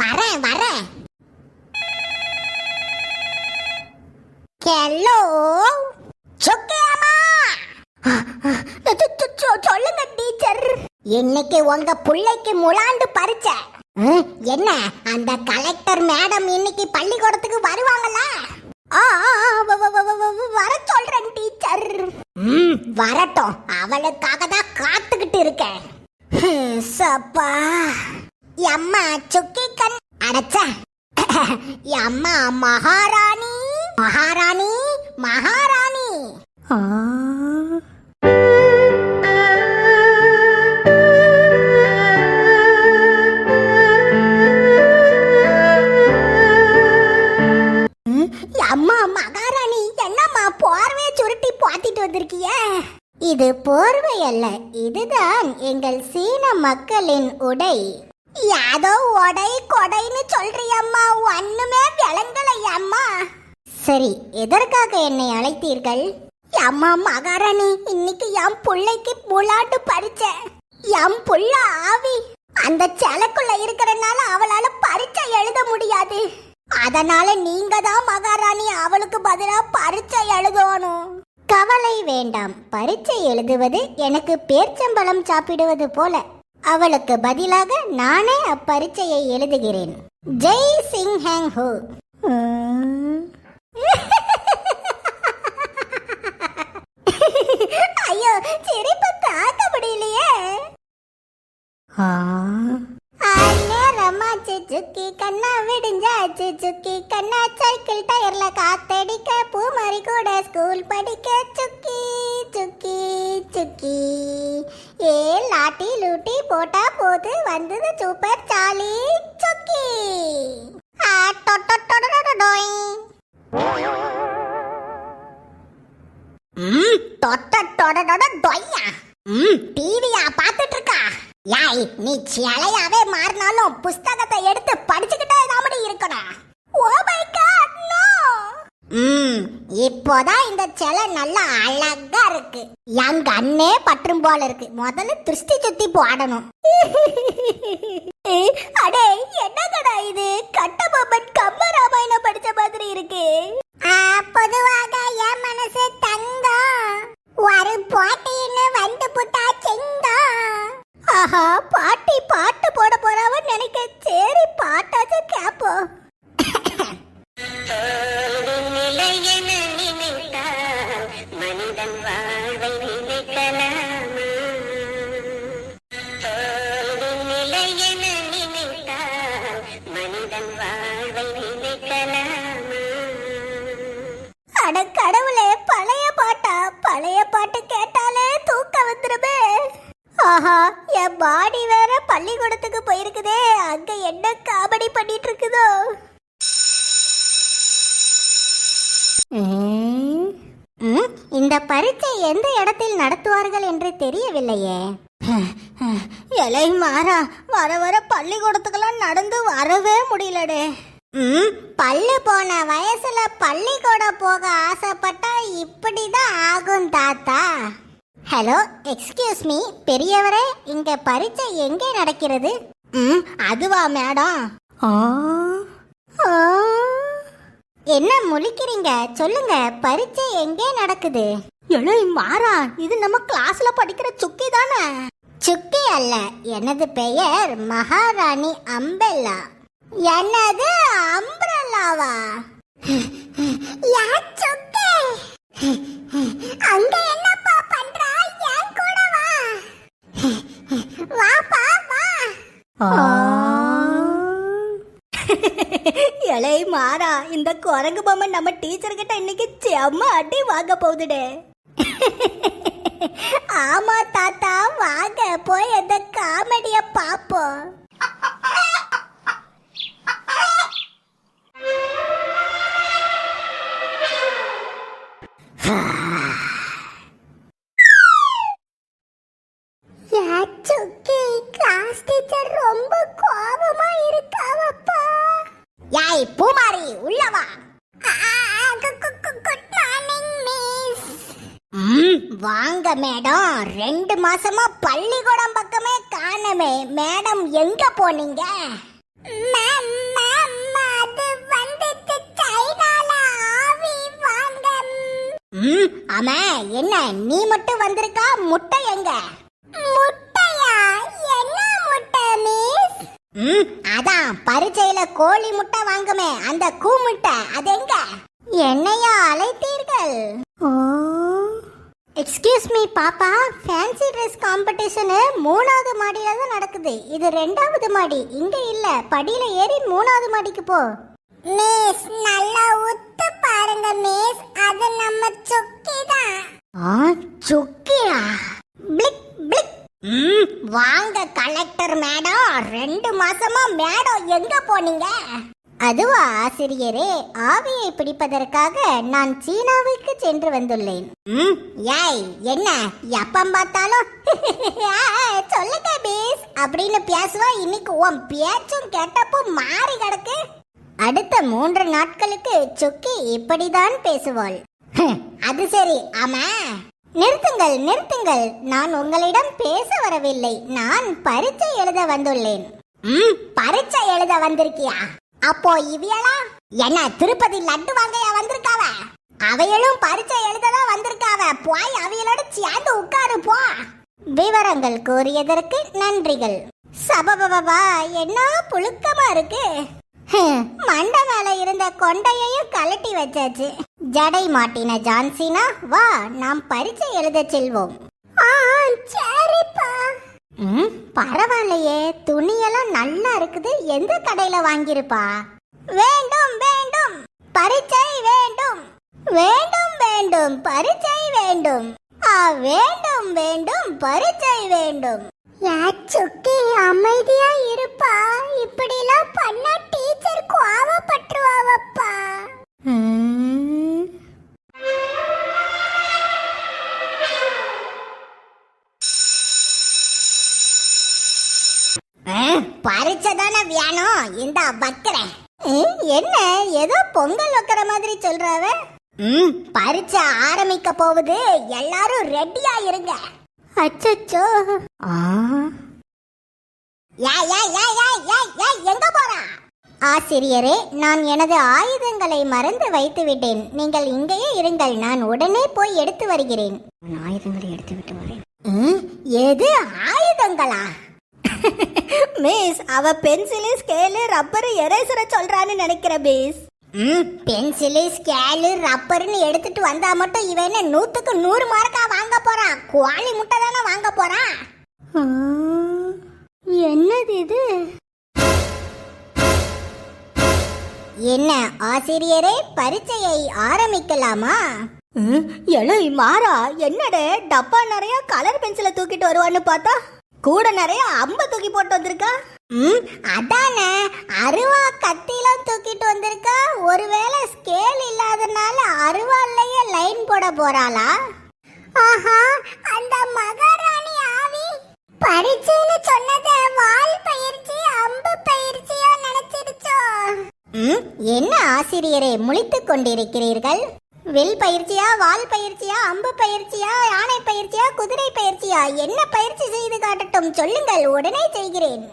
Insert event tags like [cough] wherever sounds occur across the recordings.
வரேன் வரேன். ஹலோ? சுக்கியம்மா? சொல்லுங்க டீச்சர். இன்னைக்கு உங்க பிள்ளைக்கு முலாண்டு பறிச்ச என்ன? அந்த கலெக்டர் மேடம் இன்னைக்கு பள்ளிக்கூடத்துக்கு வருவாங்களா? வர சொல்றேன் டீச்சர். வரட்டும். அவளுக்காக தான் காத்துக்கிட்டு இருக்கேன். சப்பா. அம்மா சுக்கி அடைச்ச. அம்மா மகாராணி மகாராணி மகாராணி. அம்மா மகாராணி என்னம்மா போர்வைய சுருட்டி பாத்திட்டு வந்திருக்கிய? இது போர்வை அல்ல இதுதான் எங்கள் சீன மக்களின் உடை. யாதோ உடை கொடைன்னு சொல்றியம்மா. ஒண்ணுமே விளங்கலையம்மா. சரி எதற்காக என்னை அழைத்தீர்கள்? அம்மா மகாராணி இன்னைக்கு என் பிள்ளைக்கு புலாட்டு பறிச்ச என் புள்ள ஆவி. அந்த செலக்குள்ள இருக்கிறனால அவளால பரீட்சை எழுத முடியாது. அதனால நீங்க தான் மகாராணி அவளுக்கு பதிலா பரீட்சை எழுதணும். கவலை வேண்டாம். பரீட்சை எழுதுவது எனக்கு பேர்ச்சம்பழம் சாப்பிடுவது போல. அவளுக்கு பதிலாக நானே அப்பரீட்சையை எழுதுகிறேன். ஜெய் சிங் ஹேங் ஹோ. ஐயோ சிரிப்பு தாக்க முடியலையே. நேரமா சுக்கி கண்ணா விடிஞ்சா சுக்கி கண்ணா சைக்கிள் டயர்ல காத்தடிக்க பூமாரி கூட ஸ்கூல் படிக்க சுக்கி சுக்கி சுக்கி. ஏ லாட்டி லூட்டி போட்டா போது வந்தது சூப்பர் சாலி சுக்கி. ம், தொட்ட தொட தொட டொய்யா. ம். டிவியா இருக்கா யாய் நீ சிலையாவே மாறினாலும் புஸ்தகத்தை எடுத்து படிச்சுக்கிட்டே தாமடி இருக்கணும் ஓ மை காட் நோ ம் இப்போதான் இந்த சிலை நல்லா அழகா இருக்கு. என் கண்ணே பற்றும் போல இருக்கு. முதல்ல திருஷ்டி சுத்தி போடணும். [laughs] அடே என்ன கடா இது கட்டபொம்மன் கம்ப ராமாயணம் படிச்ச மாதிரி இருக்கு. பொதுவாக வேற பள்ளிக்கூடத்துக்கு போயிருக்குதே. அங்க என்ன காமெடி பண்ணிட்டு இருக்குதோ ம், இந்த பரீட்சை எந்த இடத்தில் நடத்துவார்கள் என்று தெரியவில்லையே. இலை மாறா வர வர பள்ளிக்கூடத்துக்கெல்லாம் நடந்து வரவே முடியலடே. ம் பள்ளி போன வயசுல பள்ளிக்கூடம் போக ஆசைப்பட்டா இப்படிதான் ஆகும் தாத்தா. ஹலோ எக்ஸ்கியூஸ் மீ பெரியவரே இங்க பரீட்சை எங்கே நடக்கிறது? ம் அதுவா மேடம். என்ன முழிக்கிறீங்க? சொல்லுங்க பரீட்சை எங்கே நடக்குது? எழு மாறா இது நம்ம கிளாஸ்ல படிக்கிற சுக்கி தானே? சுக்கி அல்ல எனது பெயர் மகாராணி அம்பெல்லா. என்னது அம்பரல்லாவா? யா சுக்கி! அங்க என்னப்பா வாப்பா வா. [laughs] இலை மாறா இந்த குரங்கு பொம்மை நம்ம டீச்சர் கிட்ட இன்னைக்கு செம்ம அடி வாங்க போகுதுடே. [laughs] ஆமா தாத்தா வாங்க போய் அந்த காமெடிய பாப்போம் சுக்கி கிளாஸ் டீச்சர் ரொம்ப கோபமா இருக்காவப்பா. யாய் பூமாரி உள்ள வா. குட் மார்னிங் மிஸ் ம் வாங்க மேடம் ரெண்டு மாசமா பள்ளிக்கூடம் பக்கமே காணமே. மேடம் எங்க போனீங்க? மேம் மேம் அது வந்துட்டு சைனால ஆவி வாங்க. ம் ஆமா. என்ன நீ மட்டும் வந்திருக்கா? முட்டை எங்க? முட்டையா ம் அதான் பரிச்சையில கோழி முட்டை வாங்குமே அந்த கூ முட்டை அது எங்க? என்னையா அழைத்தீர்கள்? ஓ. எக்ஸ்கியூஸ் மீ பாப்பா ஃபேன்சி ட்ரெஸ் காம்படிஷனு மூணாவது மாடியில தான் நடக்குது. இது ரெண்டாவது மாடி இங்க இல்ல படியில ஏறி மூணாவது மாடிக்கு போ. மிஸ் நல்லா உத்து பாருங்க மிஸ் அது நம்ம சுக்கி தான் ஆ சுக்கியா? பிளிக் வாங்க கலெக்டர் மேடம் ரெண்டு மாசமா மேடம் எங்க போனீங்க? அதுவா ஆசிரியரே ஆவியை பிடிப்பதற்காக நான் சீனாவுக்கு சென்று வந்துள்ளேன். ம். ஏய் என்ன எப்பம் பார்த்தாலும்? [laughs] சொல்லுங்க பீஸ் அப்படின்னு பேசுவா இன்னைக்கு உன் பேச்சும் கேட்டப்போ மாறி கிடக்கு. அடுத்த மூன்று நாட்களுக்கு சுக்கி இப்படிதான் பேசுவாள். அது சரி ஆமா. நிறுத்துங்கள் நிறுத்துங்கள். நான் உங்களிடம் பேச வரவில்லை. நான் பரீட்சை எழுத வந்துள்ளேன். ம் பரீட்சை எழுத வந்திருக்கியா? அப்போ இவியலா? என்ன திருப்பதி லட்டு வாங்கையா வந்திருக்காவ? அவையளும் பரீட்சை எழுததான் வந்திருக்காவ? போய் அவையலோட சேர்ந்து உட்காரு போ. விவரங்கள் கூறியதற்கு நன்றிகள். சபபபா என்ன புழுக்கமா இருக்கு? ஹம், மண்டை மேல இருந்த கொண்டையையும் கலட்டி வச்சாச்சு. ஜடை மாட்டின ஜான்சினா வா நாம் பரிச்சை எழுத செல்வோம். சரிப்பா. ம் பரவாயில்லையே துணியெல்லாம் நல்லா இருக்குது எந்த கடையில வாங்கியிருப்பா? வேண்டும் வேண்டும். பரிச்சை வேண்டும். வேண்டும் வேண்டும். பரிச்சை வேண்டும். ஆ வேண்டும் வேண்டும். பரிச்சை வேண்டும். சுக்கி அமைதியா இருப்பா. இப்படிலாம் பண்ணா டீச்சர் கோவப்பட்டுருவாவப்பா. பரீட்சை தானே இந்த வைக்கிறேன். என்ன? ஏதோ பொங்கல் வைக்கிற மாதிரி சொல்றாவ? ம் பரீட்சை ஆரம்பிக்க போகுது. எல்லாரும் ரெடியா இருங்க. அச்சச்சோ. யா யா. ஆசிரியரே நான் எனது ஆயுதங்களை மறந்து வைத்துவிட்டேன். நீங்கள் இங்கேயே இருங்கள் நான் உடனே போய் எடுத்து வருகிறேன். ஆயுதங்களை எடுத்து விட்டு வரேன். எது? ஆயுதங்களா? [laughs] மிஸ் அவ பென்சிலு ஸ்கேலு ரப்பரு எரேசரை சொல்றான்னு நினைக்கிற மிஸ். ம் பென்சிலு ஸ்கேலு ரப்பர்னு எடுத்துட்டு வந்தா மட்டும் இவன் என்ன நூத்துக்கு நூறு மார்க்கா வாங்க போறான் குவாலி முட்டை தானே வாங்க போறான் என்னது இது? என்ன ஆசிரியரே பரீட்சையை ஆரம்பிக்கலாமா? எழு மாறா என்னடே டப்பா நிறைய கலர் பென்சிலை தூக்கிட்டு வருவான்னு பார்த்தா கூட நிறைய அம்ப தூக்கி போட்டு வந்திருக்கா? ம் அதானே அருவா கத்திலாம் தூக்கிட்டு வந்திருக்கா? ஒருவேளை ஸ்கேல் இல்லாதனால அருவாலையே லைன் போட போறாளா? ஆஹா அந்த மகாராணி ஆவி. பரீட்சைன்னு சொன்னத வால் பயிற்சி அம்பு பயிற்சியா நினைச்சிருச்சோ? என்ன ஆசிரியரே முழித்துக் கொண்டிருக்கிறீர்கள்? வில் பயிற்சியா வால் பயிற்சியா அம்பு பயிற்சியா யானை பயிற்சியா குதிரை பயிற்சியா? என்ன பயிற்சி செய்து காட்டட்டும்? சொல்லுங்கள் உடனே செய்கிறேன்.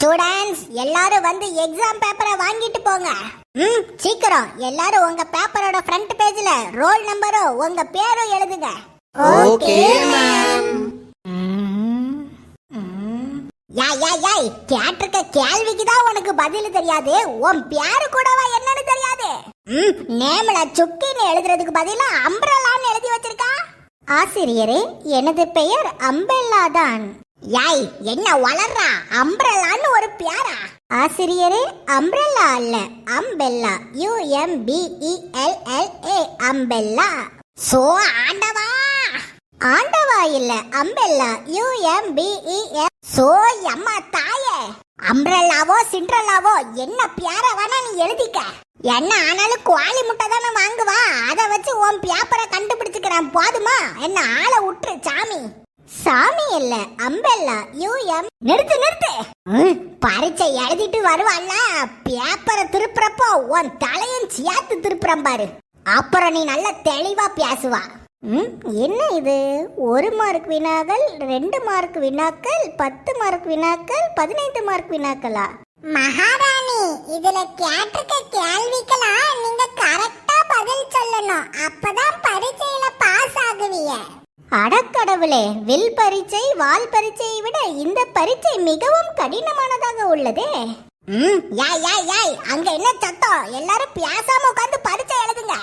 ஸ்டூடண்ட்ஸ் எல்லாரும் வந்து எக்ஸாம் பேப்பரை வாங்கிட்டு போங்க. ம் சீக்கிரம். எல்லாரும் உங்க பேப்பரோட ஃப்ரண்ட் பேஜ்ல ரோல் நம்பரும் உங்க பேரும் எழுதுங்க. ஓகே மேம் யாய் யாய் யாய் கேட்டிருக்க கேள்விக்கு தான் உனக்கு பதில் தெரியாது. உன் பேரு கூடவா என்னன்னு தெரியாது. ம் நேம்ல சுக்கின்னு எழுதுறதுக்கு பதிலா அம்பரலான்னு எழுதி வச்சிருக்கா? ஆசிரியரே எனது பெயர் அம்பெல்லா தான். யாய் என்ன வளர்றா? அம்பரலான்னு ஒரு பியாரா ஆசிரியரே அம்ப்ரெல்லா அல்ல அம்பெல்லா. U M B E L L A அம்பெல்லா. So ஆண்டவா? ஆண்டவா இல்ல அம்பெல்லா. U M B E L so அம்மா தாயே. அம்ப்ரெல்லாவோ சிண்ட்ரல்லாவோ என்ன பியார வேணா நீ எழுதிக்க. என்ன ஆனாலும் குவாலி முட்டை தானே வாங்குவா? அதை வச்சு உன் பேப்பரை கண்டுபிடிச்சுக்கிறேன் போதுமா? என்ன ஆளை விட்டுரு சாமி. சாமி இல்ல அம்பெல்லா யூஎம். நிறுத்து நிறுத்து. பரீட்சை எழுதிட்டு வருவாள்ல பேப்பரை திருப்புறப்போ உன் தலையும் சேர்த்து திருப்புறம் பாரு. அப்புறம் நீ நல்ல தெளிவா பேசுவா. ம், என்ன இது? ஒரு மார்க் வினாக்கள் ரெண்டு மார்க் வினாக்கள் பத்து மார்க் வினாக்கள் பதினைந்து மார்க் வினாக்களா? மகாராணி இதுல கேட்டிருக்க கேள்விக்கெல்லாம் நீங்க கரெக்டா பதில் சொல்லணும். அப்பதான் பரீட்சையில அடக்கடவுளே வில் பரீட்சை வால் பரீட்சையை விட இந்த பரீட்சை மிகவும் கடினமானதாக உள்ளதே. ம் யாய் யாய் யாய் அங்க என்ன சத்தம்? எல்லாரும் பியாசாம உட்காந்து பரீட்சை எழுதுங்க.